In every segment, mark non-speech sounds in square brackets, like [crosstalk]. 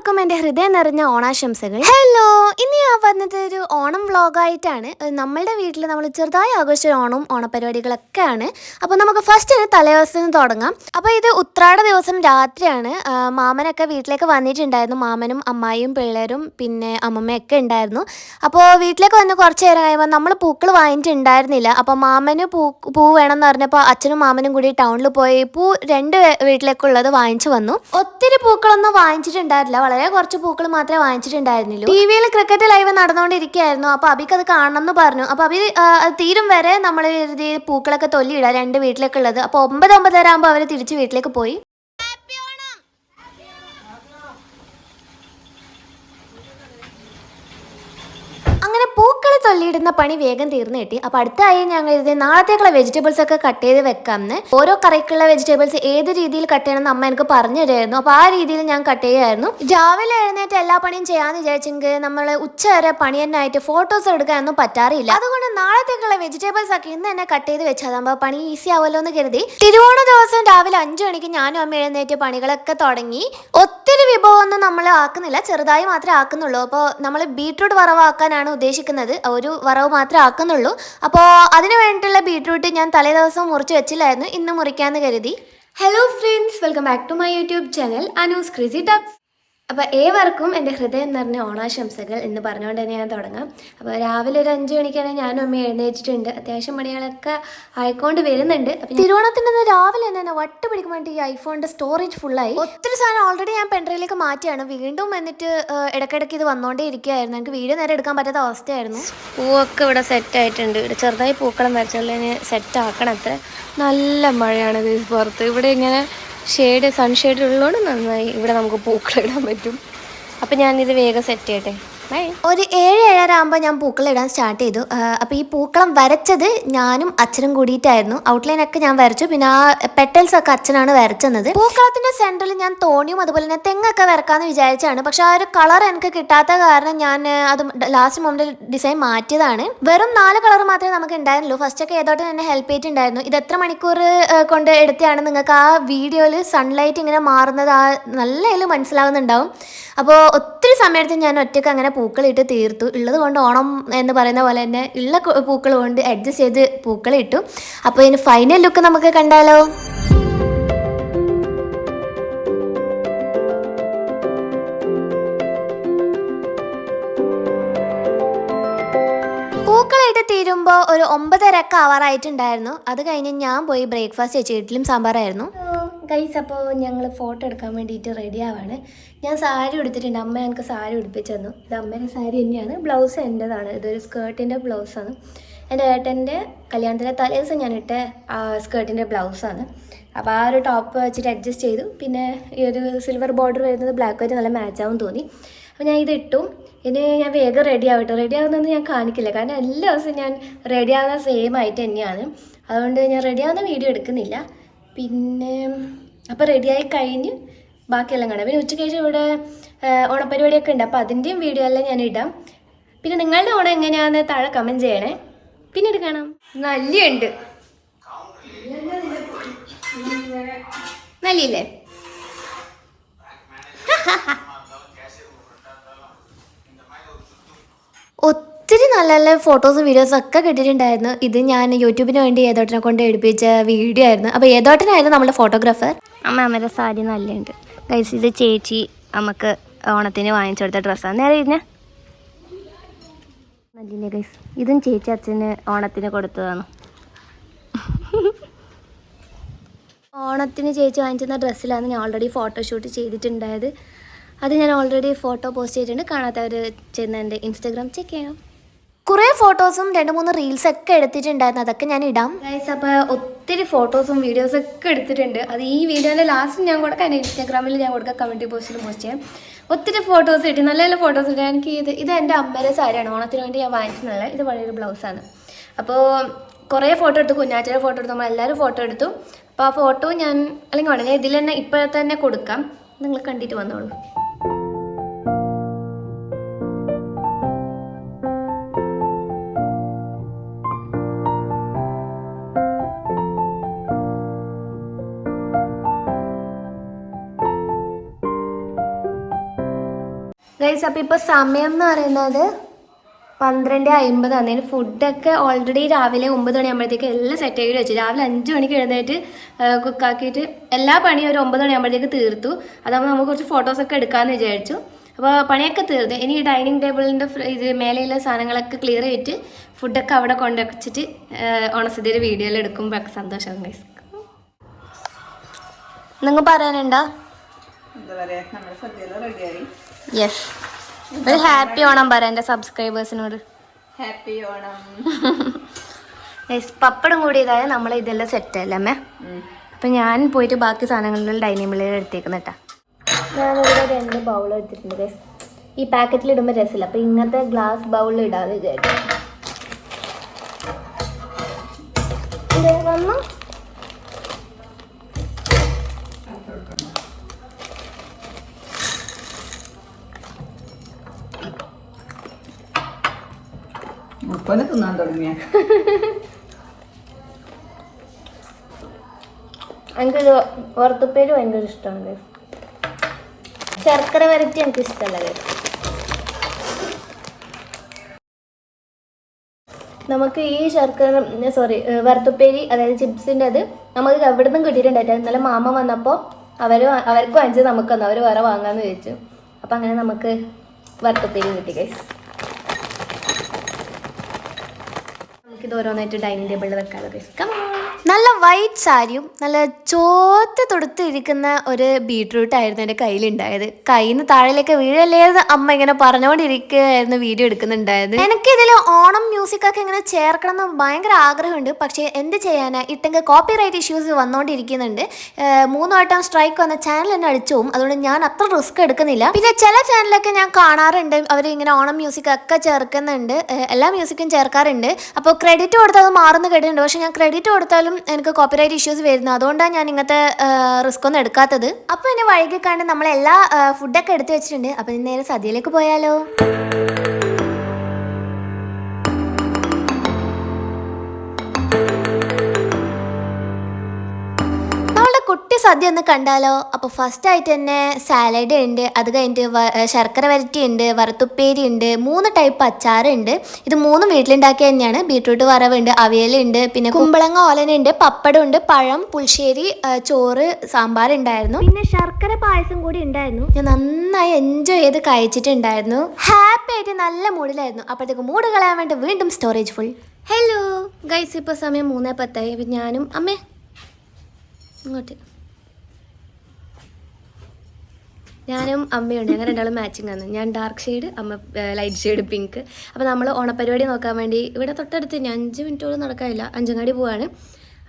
എല്ലാവർക്കും എന്റെ ഹൃദയം നിറഞ്ഞ ഓണാശംസകൾ. ഹലോ ഇന്ന് ഞാൻ വന്നത് ഒരു ഓണം വ്ളോഗായിട്ടാണ്. നമ്മളുടെ വീട്ടിൽ നമ്മൾ ചെറുതായി ആഘോഷിച്ച ഓണവും ഓണപരിപാടികളൊക്കെയാണ്. അപ്പോൾ നമുക്ക് ഫസ്റ്റ് തന്നെ തലേദിവസം നിന്ന് തുടങ്ങാം. അപ്പോൾ ഇത് ഉത്രാട ദിവസം രാത്രിയാണ്. മാമനൊക്കെ വീട്ടിലേക്ക് വന്നിട്ടുണ്ടായിരുന്നു. മാമനും അമ്മായിയും പിള്ളേരും പിന്നെ അമ്മമ്മയൊക്കെ ഉണ്ടായിരുന്നു. അപ്പോൾ വീട്ടിലേക്ക് വന്ന് കുറച്ച് നേരം കഴിയുമ്പോൾ നമ്മൾ പൂക്കൾ വാങ്ങിയിട്ടുണ്ടായിരുന്നില്ല. അപ്പോൾ മാമന് പൂ പൂ വേണമെന്ന് പറഞ്ഞപ്പോൾ അച്ഛനും മാമനും കൂടി ടൗണിൽ പോയി പൂ രണ്ട് വീട്ടിലേക്കുള്ളത് വാങ്ങിച്ചു വന്നു. ഒത്തിരി പൂക്കളൊന്നും വാങ്ങിച്ചിട്ടുണ്ടായിരുന്നില്ല. വളരെ കുറച്ച് പൂക്കൾ മാത്രമേ വാങ്ങിച്ചിട്ടുണ്ടായിരുന്നുള്ളൂ. ടി വിയിൽ ക്രിക്കറ്റ് ലൈവ് നടന്നുകൊണ്ടിരിക്കുകയായിരുന്നു. അപ്പോൾ അബിക്ക് അത് കാണണം എന്ന് പറഞ്ഞു. അപ്പോൾ അബി തീരും വരെ നമ്മൾ ഇത് പൂക്കളൊക്കെ തൊല്ലിയിടാം രണ്ട് വീട്ടിലൊക്കെ ഉള്ളത്. അപ്പോൾ ഒമ്പത് ഒമ്പതര ആകുമ്പോൾ അവർ തിരിച്ച് വീട്ടിലേക്ക് പോയി. അങ്ങനെ പൂക്കൾ തൊല്ലിയിടുന്ന പണി വേഗം തീർന്നു കിട്ടി. അപ്പൊ അടുത്തായി ഞങ്ങൾ ഇത് നാളത്തേക്കുള്ള വെജിറ്റബിൾസ് ഒക്കെ കട്ട് ചെയ്ത് വെക്കാമെന്ന്. ഓരോ കറിക്കുള്ള വെജിറ്റബിൾസ് ഏത് രീതിയിൽ കട്ട് ചെയ്യണമെന്ന് അമ്മ എനിക്ക് പറഞ്ഞു തരുമായിരുന്നു അപ്പൊ ആ രീതിയിൽ ഞാൻ കട്ട് ചെയ്യുമായിരുന്നു രാവിലെ എഴുന്നേറ്റ് എല്ലാ പണിയും ചെയ്യാന്ന് വിചാരിച്ചെങ്കിൽ നമ്മൾ ഉച്ച വരെ പണി തന്നെ ആയിട്ട് ഫോട്ടോസ് എടുക്കാനൊന്നും പറ്റാറില്ല. അതുകൊണ്ട് നാളത്തേക്കുള്ള വെജിറ്റബിൾസ് ഒക്കെ ഇന്ന് തന്നെ കട്ട് ചെയ്ത് വെച്ചാൽ പണി ഈസി ആവുമല്ലോ എന്ന് കരുതി. തിരുവോണ ദിവസം രാവിലെ അഞ്ചു മണിക്ക് ഞാനും അമ്മ എഴുന്നേറ്റ് പണികളൊക്കെ തുടങ്ങി. ഒത്തിരി വിഭവം ഒന്നും നമ്മൾ ആക്കുന്നില്ല. ചെറുതായി മാത്രമേ ആക്കുന്നുള്ളൂ. അപ്പോൾ നമ്മൾ ബീട്രൂട്ട് വറവാക്കാനാണ് ഉദ്ദേശിക്കുന്നത്. ഒരു വറവ് മാത്രമേ ആക്കുന്നുള്ളൂ. അപ്പോൾ അതിന് വേണ്ടിയിട്ടുള്ള ബീട്രൂട്ട് ഞാൻ തലേ ദിവസം മുറിച്ച് വെച്ചില്ലായിരുന്നു. ഇന്ന് മുറിക്കാമെന്ന് കരുതി. Hello friends welcome back to my YouTube channel Anu's ക്രിസി ടക്സ് അപ്പോൾ ഏവർക്കും എന്റെ ഹൃദയം നിറഞ്ഞ ഓണാശംസകൾ എന്ന് പറഞ്ഞുകൊണ്ട് തന്നെ ഞാൻ തുടങ്ങാം. അപ്പോൾ രാവിലെ ഒരു അഞ്ച് മണിക്കാണ് ഞാനും അമ്മ എഴുന്നേറ്റിട്ടുണ്ട്. അത്യാവശ്യം പണികളൊക്കെ ആയിക്കൊണ്ട് വരുന്നുണ്ട്. അപ്പം തിരുവോണത്തിന്റെ രാവിലെ തന്നെ തന്നെ വട്ട് പിടിക്കാൻ വേണ്ടി ഈ ഐഫോണിന്റെ സ്റ്റോറേജ് ഫുള്ളായി ഒത്തിരി സാധനം ഓൾറെഡി ഞാൻ പെൻഡ്രൈവിലേക്ക് മാറ്റിയാണ്. വീണ്ടും എന്നിട്ട് ഇടക്കിടക്ക് ഇടയ്ക്കിടയ്ക്ക് ഇത് വന്നുകൊണ്ടേ ഇരിക്കുകയായിരുന്നു. എനിക്ക് വീഡിയോ നേരെ എടുക്കാൻ പറ്റാത്ത അവസ്ഥയായിരുന്നു. പൂവൊക്കെ ഇവിടെ സെറ്റ് ആയിട്ടുണ്ട്. ഇവിടെ ചെറുതായി പൂക്കളം വരച്ചുള്ളതിന് സെറ്റ് ആക്കണത്ര. നല്ല മഴയാണ് ഇത് പുറത്ത്. ഇവിടെ ഇങ്ങനെ ഷെയ്ഡ് സൺഷെയ്ഡ് ഉള്ളതുകൊണ്ട് നന്നായി ഇവിടെ നമുക്ക് പൂക്കളിടാൻ പറ്റും. അപ്പം ഞാനിത് വേഗം സെറ്റ് ചെയ്യട്ടെ. ഒരു ഏഴ് ഏഴര ആകുമ്പോൾ ഞാൻ പൂക്കളം ഇടാൻ സ്റ്റാർട്ട് ചെയ്തു. അപ്പോൾ ഈ പൂക്കളം വരച്ചത് ഞാനും അച്ഛനും കൂടിയിട്ടായിരുന്നു. ഔട്ട്ലൈൻ ഒക്കെ ഞാൻ വരച്ചു. പിന്നെ ആ പെറ്റൽസ് ഒക്കെ അച്ഛനാണ് വരച്ചത് പൂക്കളത്തിന്റെ സെന്ററിൽ ഞാൻ തോണിയും അതുപോലെ തന്നെ തെങ്ങൊക്കെ വരക്കാന്ന് വിചാരിച്ചാണ് പക്ഷെ ആ ഒരു കളർ എനിക്ക് കിട്ടാത്ത കാരണം ഞാൻ അത് ലാസ്റ്റ് മൊമെന്റിൽ ഡിസൈൻ മാറ്റിയതാണ്. വെറും നാല് കളർ മാത്രമേ നമുക്ക് ഉണ്ടായിരുന്നുള്ളൂ. ഫസ്റ്റ് ഒക്കെ ഏതോട്ട് തന്നെ ഹെൽപ്പ് ചെയ്തിട്ടുണ്ടായിരുന്നു. ഇത് എത്ര മണിക്കൂർ കൊണ്ട് എടുത്തതാണ് നിങ്ങൾക്ക് ആ വീഡിയോയിൽ സൺലൈറ്റ് ഇങ്ങനെ മാറുന്നത് ആ നല്ല മനസ്സിലാവുന്നുണ്ടാവും. അപ്പോൾ ഒത്തിരി സമയത്ത് ഞാൻ ഒറ്റയ്ക്ക് അങ്ങനെ പൂക്കളിട്ട് തീർത്തു. ഉള്ളത് കൊണ്ട് ഓണം എന്ന് പറയുന്ന പോലെ തന്നെ ഉള്ള പൂക്കൾ കൊണ്ട് അഡ്ജസ്റ്റ് ചെയ്ത് പൂക്കളിട്ടു. അപ്പോൾ ഇതിന് ഫൈനൽ ലുക്ക് നമുക്ക് കണ്ടാലോ? തീരുമ്പോൾ ഒരു ഒമ്പതരക്ക് ആവാറായിട്ടുണ്ടായിരുന്നു അത് കഴിഞ്ഞ് ഞാൻ പോയി ബ്രേക്ക്ഫാസ്റ്റ് വെച്ച് ഇഡ്ഡലിയും സാമ്പാറായിരുന്നു. ഗൈസ് അപ്പോൾ ഞങ്ങൾ ഫോട്ടോ എടുക്കാൻ വേണ്ടിയിട്ട് റെഡി ആവാണ്. ഞാൻ സാരി ഉടുത്തിട്ടുണ്ട്. അമ്മ എനിക്ക് സാരി ഉടുപ്പിച്ചു തന്നു. ഇത് അമ്മേന്റെ സാരി തന്നെയാണ്. ബ്ലൗസ് എന്റെതാണ് ഇതൊരു സ്കേർട്ടിന്റെ ബ്ലൗസാണ് എന്റെ ഏട്ടന്റെ കല്യാണത്തിന്റെ തലേദിവസം ഞാൻ ഇട്ട സ്കേർട്ടിന്റെ ബ്ലൗസാണ് അപ്പോൾ ആ ഒരു ടോപ്പ് വെച്ചിട്ട് അഡ്ജസ്റ്റ് ചെയ്തു. പിന്നെ ഈ ഒരു സിൽവർ ബോർഡർ വരുന്നത് ബ്ലാക്ക് വൈറ്റ് നല്ല മാച്ചാവും തോന്നി. അപ്പോൾ ഞാൻ ഇത് ഇട്ടു. ഇനി ഞാൻ വേഗം റെഡി ആവട്ടെ. റെഡി ആവുന്നതെന്ന് ഞാൻ കാണിക്കില്ല. കാരണം എല്ലാ ദിവസവും ഞാൻ റെഡി ആവുന്ന സെയിം ആയിട്ട് തന്നെയാണ്. അതുകൊണ്ട് ഞാൻ റെഡി ആവുന്ന വീഡിയോ എടുക്കുന്നില്ല. പിന്നെ അപ്പോൾ റെഡിയായി കഴിഞ്ഞ് ബാക്കിയെല്ലാം കാണാം. പിന്നെ ഉച്ചയ്ക്ക് ശേഷം ഇവിടെ ഓണപ്പരിപാടിയൊക്കെ ഉണ്ട്. അപ്പോൾ അതിന്റെയും വീഡിയോ എല്ലാം ഞാൻ ഇടാം. പിന്നെ നിങ്ങളുടെ ഓണം എങ്ങനെയാന്ന് താഴെ കമന്റ് ചെയ്യണേ. പിന്നീട് കാണാം. നല്ലുണ്ട് നല്ലില്ലേ [laughs] ഒത്തിരി നല്ല നല്ല ഫോട്ടോസും വീഡിയോസും ഒക്കെ കിട്ടിയിട്ടുണ്ടായിരുന്നു. ഇത് ഞാൻ യൂട്യൂബിന് വേണ്ടി ഏതോട്ടിനെ കൊണ്ട് എടുപ്പിച്ച വീഡിയോ ആയിരുന്നു. അപ്പോൾ ഏതോട്ടനായിരുന്നു നമ്മുടെ ഫോട്ടോഗ്രാഫർ അമ്മ അമ്മയുടെ സാരി നല്ലുണ്ട് ഗൈസ് ഇത് ചേച്ചി നമുക്ക് ഓണത്തിന് വാങ്ങിച്ചു കൊടുത്ത ഡ്രസ്സാണ് നേരെ ഇരുന്ന. നല്ലില്ലേ ഗൈസ് ഇതും ചേച്ചി അച്ഛന് ഓണത്തിന് കൊടുത്തതാണ്. ഓണത്തിന് ചേച്ചി വാങ്ങിച്ചിരുന്ന ഡ്രസ്സിലാണ് ഞാൻ ഓൾറെഡി ഫോട്ടോഷൂട്ട് ചെയ്തിട്ടുണ്ടായത്. അത് ഞാൻ ഓൾറെഡി ഫോട്ടോ പോസ്റ്റ് ചെയ്തിട്ടുണ്ട്. കാണാത്തവർ ചെയ്യുന്ന എന്റെ ഇൻസ്റ്റാഗ്രാം ചെക്ക് ചെയ്യാം കുറേ ഫോട്ടോസും രണ്ട് മൂന്ന് റീൽസ് ഒക്കെ എടുത്തിട്ടുണ്ടായിരുന്നു. അതൊക്കെ ഞാൻ ഇടാം. ഗൈസ് അപ്പോൾ ഒത്തിരി ഫോട്ടോസും വീഡിയോസും ഒക്കെ എടുത്തിട്ടുണ്ട്. അത് ഈ വീഡിയോന്റെ ലാസ്റ്റ് ഞാൻ കൊടുക്കാം എന്റെ ഇൻസ്റ്റാഗ്രാമിൽ ഞാൻ കൊടുക്കാം കമ്മ്യൂണിറ്റി പോസ്റ്റിൽ പോസ്റ്റ് ചെയ്യാം. ഒത്തിരി ഫോട്ടോസ് കിട്ടി. നല്ല നല്ല ഫോട്ടോസ് കിട്ടി എനിക്ക് ഇത് ഇത് എന്റെ അമ്മയുടെ സാരിയാണ്. ഓണത്തിന് വേണ്ടി ഞാൻ വാങ്ങിച്ചതല്ല ഇത് വളരെ ബ്ലൗസാണ് അപ്പോൾ കുറേ ഫോട്ടോ എടുത്തു. കുഞ്ഞാറ്റയുടെ ഫോട്ടോ എടുത്തു. നമ്മൾ എല്ലാവരും ഫോട്ടോ എടുത്തു. അപ്പോൾ ആ ഫോട്ടോ ഞാൻ അല്ലെങ്കിൽ വേണം ഇതിൽ തന്നെ ഇപ്പോഴത്തെ തന്നെ കൊടുക്കാം. നിങ്ങൾ കണ്ടിട്ട് വന്നോളൂ. ഗൈസ് അപ്പോൾ ഇപ്പോൾ സമയം എന്ന് പറയുന്നത് പന്ത്രണ്ട് അമ്പതാണ് അതിന് ഫുഡൊക്കെ ഓൾറെഡി രാവിലെ ഒമ്പത് മണിയാകുമ്പോഴത്തേക്ക് എല്ലാം സെറ്റ് ആക്കി വെച്ചു. രാവിലെ അഞ്ച് മണിക്ക് എഴുന്നേറ്റ് കുക്കാക്കിയിട്ട് എല്ലാ പണിയും ഒരു ഒമ്പത് മണിയാകുമ്പോഴത്തേക്ക് തീർത്തു. അതാകുമ്പോൾ നമുക്ക് കുറച്ച് ഫോട്ടോസൊക്കെ എടുക്കാമെന്ന് വിചാരിച്ചു. അപ്പോൾ പണിയൊക്കെ തീർന്നു. ഇനി ഡൈനിങ് ടേബിളിന്റെ ഇത് മേലെയുള്ള സാധനങ്ങളൊക്കെ ക്ലിയർ ചെയ്തിട്ട് ഫുഡൊക്കെ അവിടെ കൊണ്ടുവച്ചിട്ട് ഓണസദ്യയുടെ വീഡിയോയിൽ എടുക്കുമ്പോഴൊക്കെ സന്തോഷം ഗൈസ് നിങ്ങൾ പറയാനുണ്ടോ? എന്താ പറയാ നമ്മുടെ സദ്യയെല്ലാം റെഡിയായി. യെസ് ഒരു ഹാപ്പി ഓണം പറ എന്റെ സബ്സ്ക്രൈബേഴ്സിനോട് ഹാപ്പി ഓണം. യെസ് പപ്പടം കൂടിയതായ നമ്മൾ ഇതെല്ലാം സെറ്റ് അല്ലേ അമ്മേ? അപ്പൊ ഞാൻ പോയിട്ട് ബാക്കി സാധനങ്ങളിൽ ഡൈനിങ് ടേബിളിൽ എടുത്തേക്കുന്ന കേട്ടാ ഞാനിവിടെ രണ്ട് ബൗൾ എടുത്തിട്ടുണ്ട് ഈ പാക്കറ്റിൽ ഇടുമ്പോൾ രസമില്ല. അപ്പൊ ഇങ്ങനത്തെ ഗ്ലാസ് ബൗളിൽ ഇടാതെ വിചാരിച്ചു വന്നു. മുപ്പനെ തിന്നാൻ തുടങ്ങിയ. വറുത്തപ്പേര് ഭയങ്കര ഇഷ്ടമാണ് ശർക്കര വരട്ടി എനിക്ക് ഇഷ്ടമല്ല നമുക്ക് ഈ ശർക്കര സോറി വറുത്തുപ്പേരി അതായത് ചിപ്സിന്റെ അത് നമുക്ക് എവിടെ നിന്നും കിട്ടിയിട്ടുണ്ടായിട്ട്. ഇന്നലെ മാമ വന്നപ്പോൾ അവർ അവർക്ക് വാങ്ങിച്ചത് നമുക്ക് വന്നു അവർ വേറെ വാങ്ങാമെന്ന് ചോദിച്ചു. അപ്പം അങ്ങനെ നമുക്ക് വറുത്തുപ്പേരി കിട്ടി ഗൈസ് നമുക്കിത് ഓരോന്നായിട്ട് ഡൈനിങ് ടേബിളിൽ വെക്കാതെ ഗൈസ് നല്ല വൈറ്റ് സാരിയും നല്ല ചോത്ത് തൊടുത്തിരിക്കുന്ന ഒരു ബീട്രൂട്ട് ആയിരുന്നു എന്റെ കയ്യിലുണ്ടായത്. കയ്യിൽ നിന്ന് താഴേലേക്ക് വീഴല്ലേന്ന് അമ്മ ഇങ്ങനെ പറഞ്ഞുകൊണ്ടിരിക്കുകയായിരുന്നു വീഡിയോ എടുക്കുന്നുണ്ടായത്. എനിക്കിതിൽ ഓണം മ്യൂസിക് ഒക്കെ ഇങ്ങനെ ചേർക്കണം എന്ന് ഭയങ്കര ആഗ്രഹമുണ്ട്. പക്ഷേ എന്ത് ചെയ്യാനാ? ഇട്ടെങ്കിൽ കോപ്പി റൈറ്റ് ഇഷ്യൂസ് വന്നുകൊണ്ടിരിക്കുന്നുണ്ട് മൂന്ന് വട്ടം സ്ട്രൈക്ക് വന്ന ചാനൽ എന്നെ അടിച്ചു. പോകും അതുകൊണ്ട് ഞാൻ അത്ര റിസ്ക് എടുക്കുന്നില്ല. പിന്നെ ചില ചാനലൊക്കെ ഞാൻ കാണാറുണ്ട്. അവർ ഇങ്ങനെ ഓണം മ്യൂസിക് ഒക്കെ ചേർക്കുന്നുണ്ട്. എല്ലാ മ്യൂസിക്കും ചേർക്കാറുണ്ട്. അപ്പോൾ ക്രെഡിറ്റ് കൊടുത്താൽ അത് മാറുന്ന കേട്ടിട്ടുണ്ട്. പക്ഷേ ഞാൻ ക്രെഡിറ്റ് കൊടുത്താലും എനിക്ക് കോപ്പിറൈറ്റ് ഇഷ്യൂസ് വരുന്നു. അതുകൊണ്ടാണ് ഞാൻ ഇങ്ങനത്തെ റിസ്ക് ഒന്നും എടുക്കാത്തത്. അപ്പോൾ എന്നെ വൈകിക്കാണ്ട് കണ്ട് നമ്മളെല്ലാ ഫുഡൊക്കെ എടുത്തു വെച്ചിട്ടുണ്ട്. അപ്പോൾ നേരെ സദ്യയിലേക്ക് പോയാലോ? സദ്യ ഒന്ന് കണ്ടാലോ? അപ്പോൾ ഫസ്റ്റ് ആയിട്ട് തന്നെ സാലഡ് ഉണ്ട് അത് കഴിഞ്ഞിട്ട് ശർക്കര വരട്ടി ഉണ്ട് വറുത്തുപ്പേരി ഉണ്ട് മൂന്ന് ടൈപ്പ് അച്ചാറുണ്ട് ഇത് മൂന്നും വീട്ടിലുണ്ടാക്കിയ തന്നെയാണ്. ബീട്രൂട്ട് വറവുണ്ട് അവിയലുണ്ട് പിന്നെ കുമ്പളങ്ങ ഓലനുണ്ട് പപ്പടം ഉണ്ട് പഴം പുളിശ്ശേരി ചോറ് സാമ്പാർ ഉണ്ടായിരുന്നു. പിന്നെ ശർക്കര പായസം കൂടി ഉണ്ടായിരുന്നു. ഞാൻ നന്നായി എൻജോയ് ചെയ്ത് കഴിച്ചിട്ടുണ്ടായിരുന്നു. ഹാപ്പി ആയിട്ട് നല്ല മൂഡിലായിരുന്നു. അപ്പോഴത്തേക്ക് മൂഡ് കളയാൻ വേണ്ടി വീണ്ടും സ്റ്റോറേജ് ഫുൾ ഹലോ ഗൈസ് ഇപ്പോൾ സമയം മൂന്നേ പത്തായി. ഞാനും അമ്മേ ഇങ്ങോട്ട്. ഞാനും അമ്മയുണ്ട്. ഞങ്ങൾ രണ്ടാളും മാച്ചിങ് ആണ്. ഞാൻ ഡാർക്ക് ഷെയ്ഡ് അമ്മ ലൈറ്റ് ഷെയ്ഡ് പിങ്ക് അപ്പോൾ നമ്മൾ ഓണപ്പരിപാടി നോക്കാൻ വേണ്ടി ഇവിടെ തൊട്ടടുത്ത് ഞാൻ അഞ്ച് മിനിറ്റോളം നടക്കാനില്ല. അഞ്ചങ്ങാടി പോവാണ്.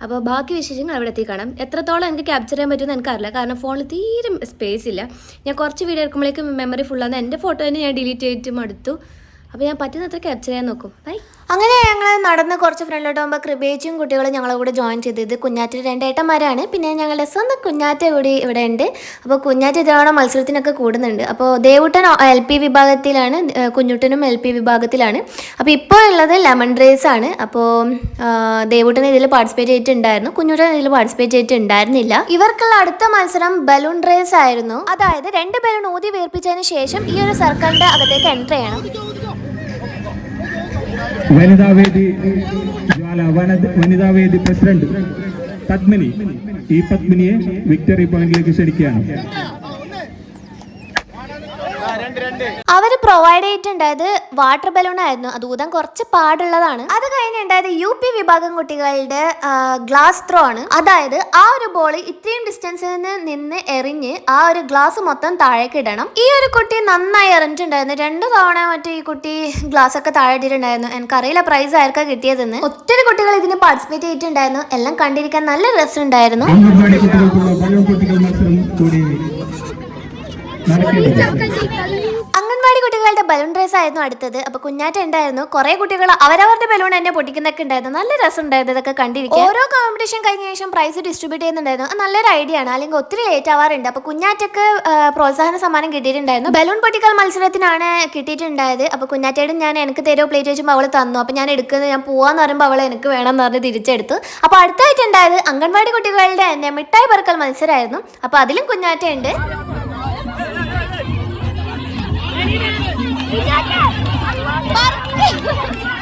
അപ്പോൾ ബാക്കി വിശേഷങ്ങൾ അവിടെ എത്തി കാണാം. എത്രത്തോളം എനിക്ക് ക്യാപ്ചർ ചെയ്യാൻ പറ്റുമെന്ന് എനിക്കറിയില്ല. കാരണം ഫോണിൽ തീരെ സ്പേസ് ഇല്ല. ഞാൻ കുറച്ച് വീഡിയോ എടുക്കുമ്പോഴേക്കും മെമ്മറി ഫുള്ളാണ് എന്റെ ഫോട്ടോ തന്നെ ഞാൻ ഡിലീറ്റ് ചെയ്തിട്ട് മടുത്തു അപ്പോൾ ഞാൻ പറ്റുന്നത്ര ക്യാപ്ചർ ചെയ്യാൻ നോക്കും. ബൈ അങ്ങനെ ഞങ്ങൾ നടന്ന് കുറച്ച് ഫ്രണ്ടിലോട്ട് പോകുമ്പോൾ കൃപേച്ചും കുട്ടികളും ഞങ്ങളെ കൂടെ ജോയിൻ ചെയ്തത് കുഞ്ഞാറ്റ രണ്ട് ഏട്ടന്മാരാണ്. പിന്നെ ഞങ്ങളുടെ സ്വന്തം കുഞ്ഞാറ്റ കൂടി ഇവിടെ ഉണ്ട്. അപ്പോൾ കുഞ്ഞാറ്റ ഇതവണ മത്സരത്തിനൊക്കെ കൂടുന്നുണ്ട്. അപ്പോൾ ദേവുട്ടൻ എൽ പി വിഭാഗത്തിലാണ് കുഞ്ഞുട്ടനും എൽ പി വിഭാഗത്തിലാണ്. അപ്പോൾ ഇപ്പോൾ ഉള്ളത് ലെമൺ റേസ് ആണ്. അപ്പോൾ ദേവുട്ടൻ ഇതിൽ പാർട്ടിസിപ്പേറ്റ് ചെയ്തിട്ടുണ്ടായിരുന്നു. കുഞ്ഞുട്ടൻ ഇതിൽ പാർട്ടിസിപ്പേറ്റ് ചെയ്തിട്ടുണ്ടായിരുന്നില്ല. ഇവർക്കുള്ള അടുത്ത മത്സരം ബലൂൺ റേസ് ആയിരുന്നു. അതായത് രണ്ട് ബലൂൺ ഊതി വീർപ്പിച്ചതിന് ശേഷം ഈ ഒരു സർക്കിളിന്റെ അകത്തേക്ക് എൻട്രി ചെയ്യണം. വനിതാവേദി ജ്വാല വനത വനിതാവേദി പ്രസിഡന്റ് പത്മിനി. ഈ പത്മിനിയെ വിക്ടറി പോയിന്റിലേക്ക് ക്ഷണിക്കുകയാണ്. അവർ പ്രൊവൈഡ് ചെയ്തിട്ടുണ്ടായത് വാട്ടർ ബലൂൺ ആയിരുന്നു. അത് ഊതാൻ കുറച്ച് പാടുള്ളതാണ്. അത് കഴിഞ്ഞുണ്ടായത് യു പി വിഭാഗം കുട്ടികളുടെ ഗ്ലാസ് ത്രോ ആണ്. അതായത് ആ ഒരു ബോൾ ഇത്രയും ഡിസ്റ്റൻസിൽ നിന്ന് നിന്ന് എറിഞ്ഞ് ആ ഒരു ഗ്ലാസ് മൊത്തം താഴേക്ക് ഇടണം. ഈ ഒരു കുട്ടി നന്നായി എറിഞ്ഞിട്ടുണ്ടായിരുന്നു. രണ്ടു തവണ മറ്റേ ഈ കുട്ടി ഗ്ലാസ് ഒക്കെ താഴെ ഇട്ടിട്ടുണ്ടായിരുന്നു. എനിക്കറിയില്ല പ്രൈസ് ആർക്കാ കിട്ടിയതെന്ന്. ഒത്തിരി കുട്ടികൾ ഇതിന് പാർട്ടിസിപ്പേറ്റ് ചെയ്തിട്ടുണ്ടായിരുന്നു. എല്ലാം കണ്ടിരിക്കാൻ നല്ല രസമുണ്ടായിരുന്നു. അംഗൻവാടി കുട്ടികളുടെ ബലൂൺ റേസ് ആയിരുന്നു അടുത്തത്. അപ്പൊ കുഞ്ഞാറ്റ ഉണ്ടായിരുന്നു കുറെ കുട്ടികൾ അവരവരുടെ ബലൂൺ തന്നെ പൊട്ടിക്കുന്നൊക്കെ ഉണ്ടായിരുന്നു. നല്ല രസം ഉണ്ടായിരുന്നു ഇതൊക്കെ കണ്ടിരിക്കും ഓരോ കോമ്പറ്റീഷൻ കഴിഞ്ഞ ശേഷം പ്രൈസ് ഡിസ്ട്രിബ്യൂട്ട് ചെയ്യുന്നുണ്ടായിരുന്നു. അത് നല്ലൊരു ഐഡിയ ആണ്. അല്ലെങ്കിൽ ഒത്തിരി ലേറ്റ് ആവാറുണ്ട്. അപ്പൊ കുഞ്ഞാറ്റക്ക് പ്രോത്സാഹന സമ്മാനം കിട്ടിയിട്ടുണ്ടായിരുന്നു. ബലൂൺ പൊട്ടിക്കൽ മത്സരത്തിനാണ് കിട്ടിയിട്ടുണ്ടായത്. അപ്പൊ കുഞ്ഞാറ്റയുടെ ഞാൻ എനിക്ക് തരുമോ? പ്ലേറ്റ് വെച്ചുമ്പോൾ അവൾ തന്നു. അപ്പൊ ഞാൻ എടുക്കുന്നത് ഞാൻ പോവാന്ന് പറയുമ്പോൾ അവൾ എനിക്ക് വേണം എന്ന് പറഞ്ഞ് തിരിച്ചെടുത്തു. അപ്പൊ അടുത്തായിട്ടുണ്ടായത് അംഗൻവാടി കുട്ടികളുടെ തന്നെ മിഠായി പറക്കൽ മത്സരമായിരുന്നു. അപ്പൊ അതിലും കുഞ്ഞാറ്റ ഉണ്ട് पर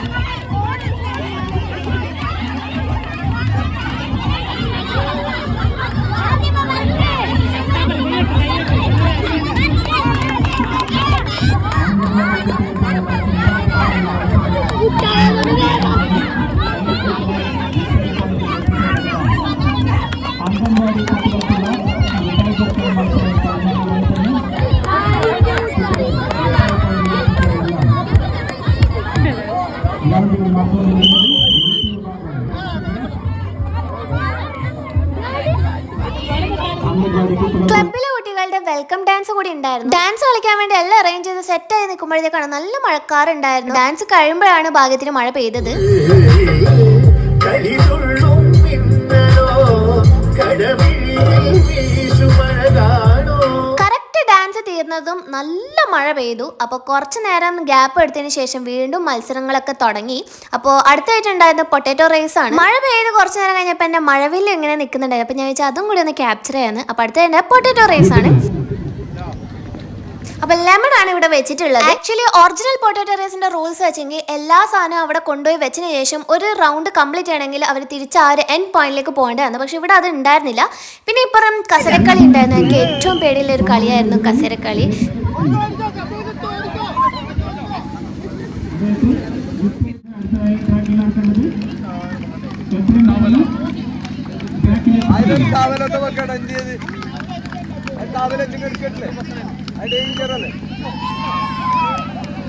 കൂടി ഉണ്ടായിരുന്നു. ഡാൻസ് കളിക്കാൻ വേണ്ടി എല്ലാം അറേഞ്ച് ചെയ്ത് സെറ്റ് ആയി നിൽക്കുമ്പോഴത്തേക്കാണ് നല്ല മഴക്കാറുണ്ടായിരുന്നു ഡാൻസ് കഴിയുമ്പോഴാണ് ഭാഗ്യത്തിന് മഴ പെയ്തത്. കറക്റ്റ് ഡാൻസ് തീർന്നതും നല്ല മഴ പെയ്തു. അപ്പോൾ കുറച്ച് നേരം ഗ്യാപ്പ് എടുത്തതിന് ശേഷം വീണ്ടും മത്സരങ്ങളൊക്കെ തുടങ്ങി. അപ്പോൾ അടുത്തായിട്ടുണ്ടായിരുന്ന പൊട്ടാറ്റോ റേസ് ആണ്. മഴ പെയ്ത് കുറച്ച് നേരം കഴിഞ്ഞപ്പോൾ എന്റെ മഴവില്ല് ഇങ്ങനെ നിൽക്കുന്നുണ്ടായിരുന്നു. അപ്പോൾ ഞാൻ വെച്ചാൽ അതും കൂടി ഒന്ന് ക്യാപ്ചർ ചെയ്യാന്ന്. അപ്പോൾ അടുത്തതിന്റെ പൊട്ടാറ്റോ റേസ് ആണ്. അപ്പൊ ലെമൺ ആണ് ഇവിടെ വെച്ചിട്ടുള്ളത്. ആക്ച്വലി ഒറിജിനൽ പൊട്ടാറ്റോ റൈസിന്റെ റൂൾസ് വെച്ചെങ്കിൽ എല്ലാ സാധനവും അവിടെ കൊണ്ടുപോയി വെച്ചതിന് ശേഷം ഒരു റൗണ്ട് കംപ്ലീറ്റ് ആണെങ്കിൽ അവർ തിരിച്ച് ആ ഒരു എൻഡ് പോയിന്റിലേക്ക് പോകേണ്ടതാണ് പക്ഷെ ഇവിടെ അത് ഉണ്ടായിരുന്നില്ല. പിന്നെ ഇപ്പുറം കസരക്കളി ഉണ്ടായിരുന്നു. എനിക്ക് ഏറ്റവും പേടിയുള്ള ഒരു കളിയായിരുന്നു കസരക്കളി. താവലോട്ട് വെക്കണം എന്ത് ചെയ്ത് അത് താവലൊക്കെ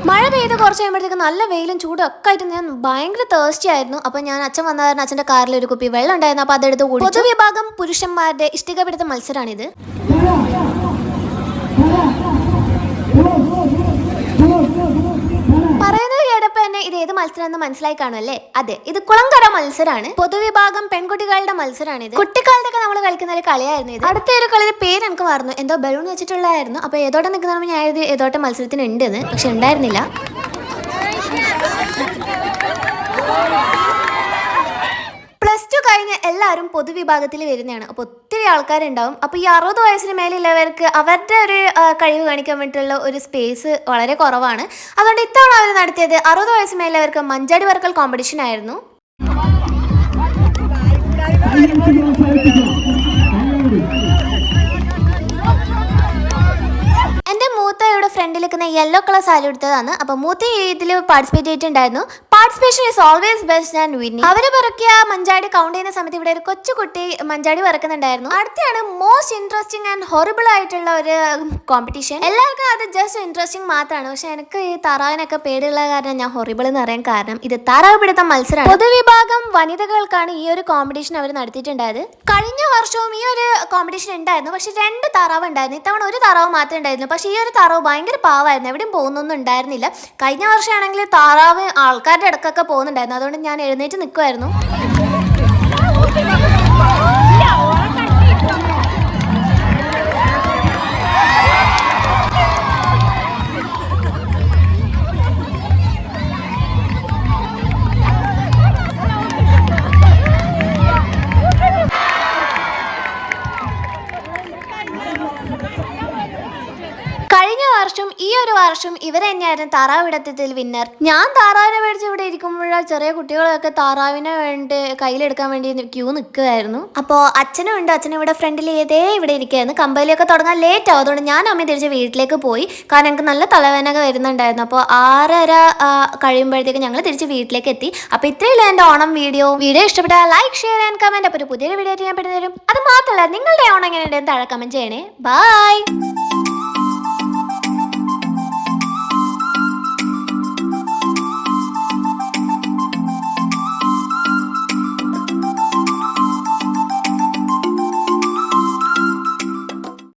മഴ പെയ്ത് കുറച്ച് കഴിയുമ്പോഴത്തേക്ക് നല്ല വെയിലും ചൂടും ഒക്കെ ആയിട്ട് ഞാൻ ഭയങ്കര തേഴ്സ്റ്റി ആയിരുന്നു. അപ്പൊ ഞാൻ അച്ഛൻ വന്ന അച്ഛന്റെ കാറിൽ ഒരു കുപ്പി വെള്ളം ഉണ്ടായിരുന്നു. അപ്പൊ അതെടുത്ത് പൊതുവിഭാഗം പുരുഷന്മാരുടെ ഇഷ്ടിക പിടുത്ത മത്സരമാണിത് പറയുന്നത് കേട്ടപ്പോ തന്നെ ഇത് ഏത് മത്സരം എന്ന് മനസ്സിലായി കാണുമല്ലേ? അതെ ഇത് കുളങ്കര മത്സരമാണ് പൊതുവിഭാഗം പെൺകുട്ടികളുടെ മത്സരമാണ് ഇത്. കുട്ടിക്കാലത്തൊക്കെ നമ്മൾ കളിക്കുന്ന ഒരു കളിയായിരുന്നു ഇത്. അടുത്ത ഒരു കളിയുടെ പേര് എനിക്ക് മറന്നു. എന്തോ ബലൂൺ വെച്ചിട്ടുള്ളതായിരുന്നു. അപ്പൊ ഏതോട്ടം നിൽക്കുന്ന ഞാൻ ഏതോട്ടം മത്സരത്തിന് ഉണ്ട് എന്ന്. പക്ഷെ ഉണ്ടായിരുന്നില്ല. ടു കഴിഞ്ഞ് എല്ലാവരും പൊതുവിഭാഗത്തിൽ വരുന്നതാണ്. അപ്പോൾ ഒത്തിരി ആൾക്കാരുണ്ടാവും. അപ്പോൾ ഈ അറുപത് വയസ്സിന് മേലെയുള്ളവർക്ക് അവരുടെ ഒരു കഴിവ് കാണിക്കാൻ വേണ്ടിയിട്ടുള്ള ഒരു സ്പേസ് വളരെ കുറവാണ്. അതുകൊണ്ട് ഇത്തവണ അവർ നടത്തിയത് അറുപത് വയസ്സിന് മേലുള്ളവർക്ക് മഞ്ചാടി വർക്കൽ കോമ്പറ്റീഷൻ ആയിരുന്നു. എന്റെ മൂത്തയുടെ ഫ്രണ്ടിൽ നിൽക്കുന്ന യെല്ലോ കളർ സാരി എടുത്തതാണ് അപ്പോൾ മൂത്ത ഇതിൽ പാർട്ടിസിപ്പേറ്റ് ചെയ്തിട്ടുണ്ടായിരുന്നു. Participation is always best and winning അവർ പറക്കിയ മഞ്ചാടി കൗണ്ട് ചെയ്യുന്ന സമയത്ത് ഇവിടെ ഒരു കൊച്ചുകുട്ടി മഞ്ചാടി പറക്കുന്നുണ്ടായിരുന്നു അടുത്താണ് മോസ്റ്റ് ഇൻട്രസ്റ്റിംഗ് ആൻഡ് ഹൊറിബിൾ ആയിട്ടുള്ള ഒരു കോമ്പറ്റീഷൻ എല്ലാവർക്കും അത് ജസ്റ്റ് ഇൻട്രസ്റ്റിംഗ് മാത്രമാണ്. പക്ഷെ എനിക്ക് ഈ താറാവിനൊക്കെ പേടിയുള്ള കാരണം ഞാൻ ഹൊറിബിൾ എന്ന് പറയാൻ കാരണം ഇത് താറാവ് പിടുത്ത മത്സരമാണ് പൊതുവിഭാഗം വനിതകൾക്കാണ് ഈ ഒരു കോമ്പറ്റീഷൻ അവർ നടത്തിയിട്ടുണ്ടായത്. കഴിഞ്ഞ വർഷവും ഈ ഒരു കോമ്പറ്റീഷൻ ഉണ്ടായിരുന്നു. പക്ഷെ രണ്ട് താറാവ് ഉണ്ടായിരുന്നു. ഇത്തവണ ഒരു താറാവ് മാത്രമേ ഉണ്ടായിരുന്നു പക്ഷെ ഈ ഒരു താറാവ് ഭയങ്കര പാവായിരുന്നു. എവിടെയും പോകുന്നൊന്നും ഉണ്ടായിരുന്നില്ല. കഴിഞ്ഞ വർഷമാണെങ്കിൽ താറാവ് ആൾക്കാരുടെ ഇടക്കൊക്കെ പോകുന്നുണ്ടായിരുന്നു. അതുകൊണ്ട് ഞാൻ എഴുന്നേറ്റ് നിൽക്കുമായിരുന്നു വർഷം ഇവർ തന്നെയായിരുന്നു താറാവിടത്തിൽ വിന്നർ ഞാൻ താറാവിനെ മേടിച്ച് ഇവിടെ ഇരിക്കുമ്പോഴാണ് ചെറിയ കുട്ടികളൊക്കെ താറാവിനെ വേണ്ടി കയ്യിലെടുക്കാൻ വേണ്ടി ക്യൂ നിൽക്കുമായിരുന്നു അപ്പോൾ അച്ഛനും ഉണ്ട്. അച്ഛനും ഇവിടെ ഫ്രണ്ടിൽ ഏതേ ഇവിടെ ഇരിക്കുകയായിരുന്നു. കമ്പനിയൊക്കെ തുടങ്ങാൻ ലേറ്റ് ആവും. അതുകൊണ്ട് ഞാൻ അമ്മ തിരിച്ച് വീട്ടിലേക്ക് പോയി. കാരണം എനിക്ക് നല്ല തലവേദനയൊക്കെ വരുന്നുണ്ടായിരുന്നു. അപ്പോൾ ആറര കഴിയുമ്പോഴത്തേക്ക് ഞങ്ങൾ തിരിച്ച് വീട്ടിലേക്ക് എത്തി. അപ്പോൾ ഇത്രയുള്ള എന്റെ ഓണം വീഡിയോ. വീഡിയോ ഇഷ്ടപ്പെട്ടാൽ ലൈക്ക് ഷെയർ ആൻഡ് കമന്റ് അപ്പോൾ ഒരു പുതിയൊരു വീഡിയോ ഞാൻ പെടുന്നേരും. അത് മാത്രമല്ല നിങ്ങളുടെ ഓണം എങ്ങനെയുണ്ടെന്ന് താഴെ കമന്റ് ചെയ്യണേ. ബൈ